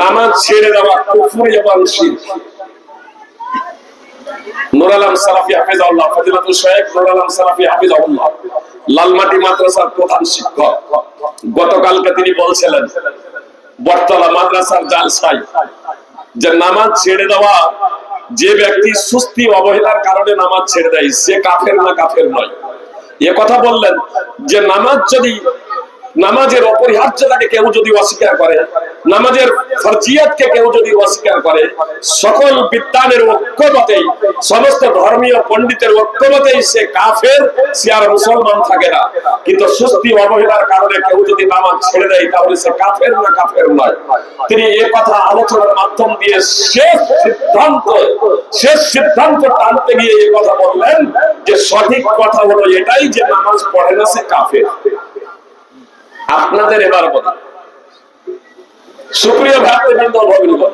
নামাজ ছেড়ে দেওয়া কুফুরি এবং গতকালকে তিনি বলছিলেন, বটতলা মাদ্রাসার জালসাই যে নামাজ ছেড়ে দেওয়া, যে ব্যক্তি সুস্থি অবহেলার কারণে নামাজ ছেড়ে দেয়, সে কাফের না কাফের নয়। এ কথা বললেন যে নামাজ যদি, নামাজের অপরিহার্যতাকে কেউ যদি অস্বীকার করে নামাজের ফরজিয়াতকে কেউ যদি অস্বীকার করে, সকল বিদ্যানের ঐক্যমতেই, সমস্ত ধর্মীয় পণ্ডিতের ঐক্যমতেই সে কাফের, সে আর মুসলমান থাকে না। কিন্তু সুস্থি অবহেলার কারণে কেউ যদি নামাজ ছেড়ে দেয়, তাহলে সে কাফের না কাফের নয়। তিনি এ কথা আলোচনার মাধ্যম দিয়ে শেষ সিদ্ধান্ত শেষ সিদ্ধান্ত টানতে গিয়ে এই কথা বললেন যে, সঠিক কথা হলো এটাই যে নামাজ পড়ে না, সে কাফের। আপনাদের এবার বলি সুপ্রিয় ভগ্নীগণ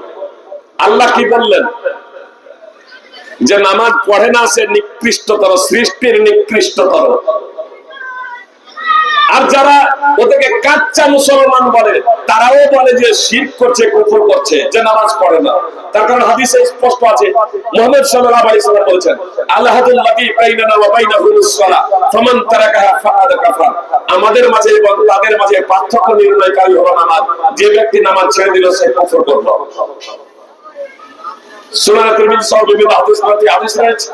আল্লাহ কি বললেন? যে নামাজ পড়ে না সে নিকৃষ্টতর সৃষ্টির নিকৃষ্টতর। আর যারা ওদেরকে কাচ্চা মুসলমান বলে, তারাও বলে যে শির করছে, কুফর করছে, যে নামাজ পড়ে না। তার কারণ হাদিসে স্পষ্ট আছে, মুহাম্মদ সাল্লাল্লাহু আলাইহি সাল্লাম বাইনানা ওয়া সালাহ তারাকাহা ফাকাদ কাফার। আমাদের মাঝে এবং তাদের মাঝে পার্থক্য নির্ণয়কারী হলো নামাজ। যে ব্যক্তি নামাজ ছেড়ে দিল, সে কুফর করল। সুনান তিরমিজি সহ বিভিন্ন হাদিস রয়েছে।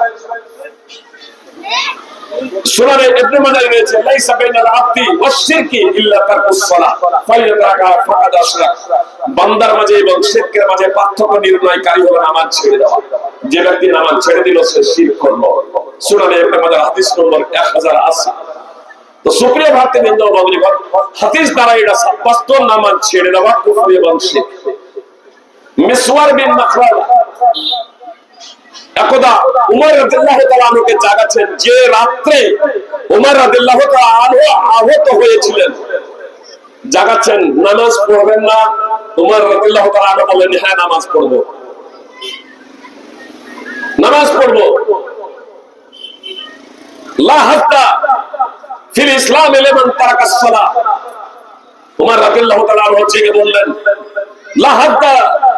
বান্দার মাঝে এবং মাঝে পার্থক্য নির্ণয়কারী নামাজ ছেড়ে দেওয়া। যে ব্যক্তি ছেড়ে দিল, সে শিরক করল। সুনানে ইবনে মাজাহ হাদিস নম্বর 1080 তো সুপ্রিয় একদা উমর রাদিয়াল্লাহু তাআলা আনহুকে জাগাচ্ছেন। যে রাত্রে উমর রাদিয়াল্লাহু তাআলা আহত হয়েছিলেন, জাগাচ্ছেন, নামাজ পড়বেন না। উমর রাদিয়াল্লাহু তাআলা বলেন হ্যাঁ নামাজ পড়ব। নামাজ পড়ব। লা হাদ্দা ফিল ইসলাম লিমান তারাকা সালাহ উমর রাদিয়াল্লাহু তাআলা জেগে বললেন, লা হাদ্দা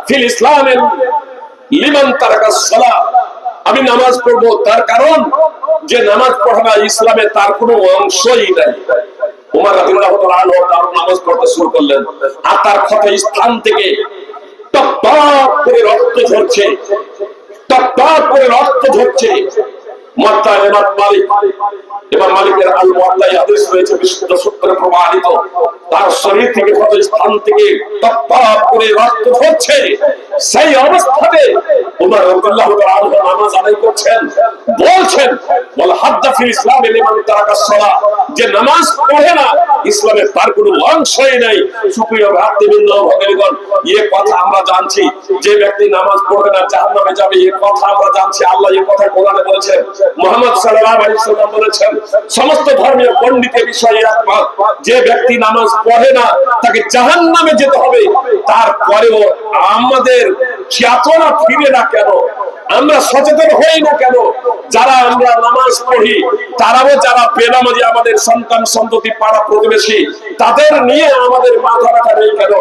ফিল ইসলাম লিমান তারাকা সালাহ আমি নামাজ পড়ব, তার কারণ যে নামাজ পড়া ইসলামে তার কোনো অংশই নাই। উমার রাদিয়াল্লাহু তাআলা তার নামাজ পড়তে শুরু করলেন। আর তার ক্ষত স্থান থেকে করে রক্ত ঝরছে। করে রক্ত ঝরছে। মালিক ইমাম মালিকের আল মুআত্তা হাদিস রয়েছে, বিশুদ্ধ সূত্রে প্রমাণিত। তার শরীর থেকে কত স্থান থেকে টপ টপ করে রক্ত ঝরছে। সেই অবস্থাতে ওমর রাদিয়াল্লাহু তাআলা নামাজ আদায় করছেন, বলছেন বল হাদ্দা ইসলাম যে নামাজ পড়ে না ইসলামে তার কোনো অংশই নাই। সুপ্রিয় কথা আমরা জানছি। যে ব্যক্তি নামাজ পড়বে না, জাহান্নামে যাবে এই কথা আমরা জানছি। আল্লাহ এই কথা কোরআনে বলেছেন। মুহাম্মদ সাল্লাল্লাহু আলাইহি সাল্লাম বলেছেন, সমস্ত ধর্মীয় পণ্ডিতের বিষয়ে একমত, যে ব্যক্তি নামাজ পড়ে না, তাকে জাহান্নামে যেতে হবে। তারপরেও আমাদের চেতনা ফিরে না কেন? আমরা সচেতন হই না কেন? যারা আমরা নামাজ পড়ি, তারাও যারা বেনামাজি আমাদের সন্তান সন্ততি পাড়া প্রতিবেশী, তাদের নিয়ে আমাদের মাথা ব্যথা নেই কেন?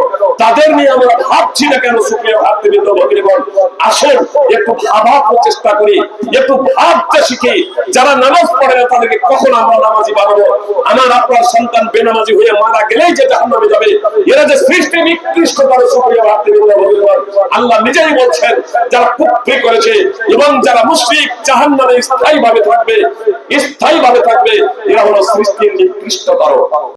তাদের নিয়ে আমরা ভাবছি না কেন, সুপ্রিয় ভাতৃবৃন্দ ভগিনীগণ আসুন, একটু ভাবা প্রচেষ্টা করি, একটু ভাবতে শিখি। যারা নামাজ পড়ে না, তাদেরকে কখন আমরা নামাজি বানাবো? আমার আপনার সন্তান বেনামাজি হয়ে মারা গেলেই যে জাহান্নামে যাবে। এরা যে সৃষ্টি নিকৃষ্ট করে সুপ্রিয় ভাতৃবৃন্দ ভগিনীগণ আল্লাহ নিজেই বলছেন, যারা কুফরি করেছে এবং যারা মুশরিক জাহান্নামে স্থায়ী ভাবে থাকবে স্থায়ী ভাবে থাকবে। এরা হলো সৃষ্টির নিকৃষ্টতর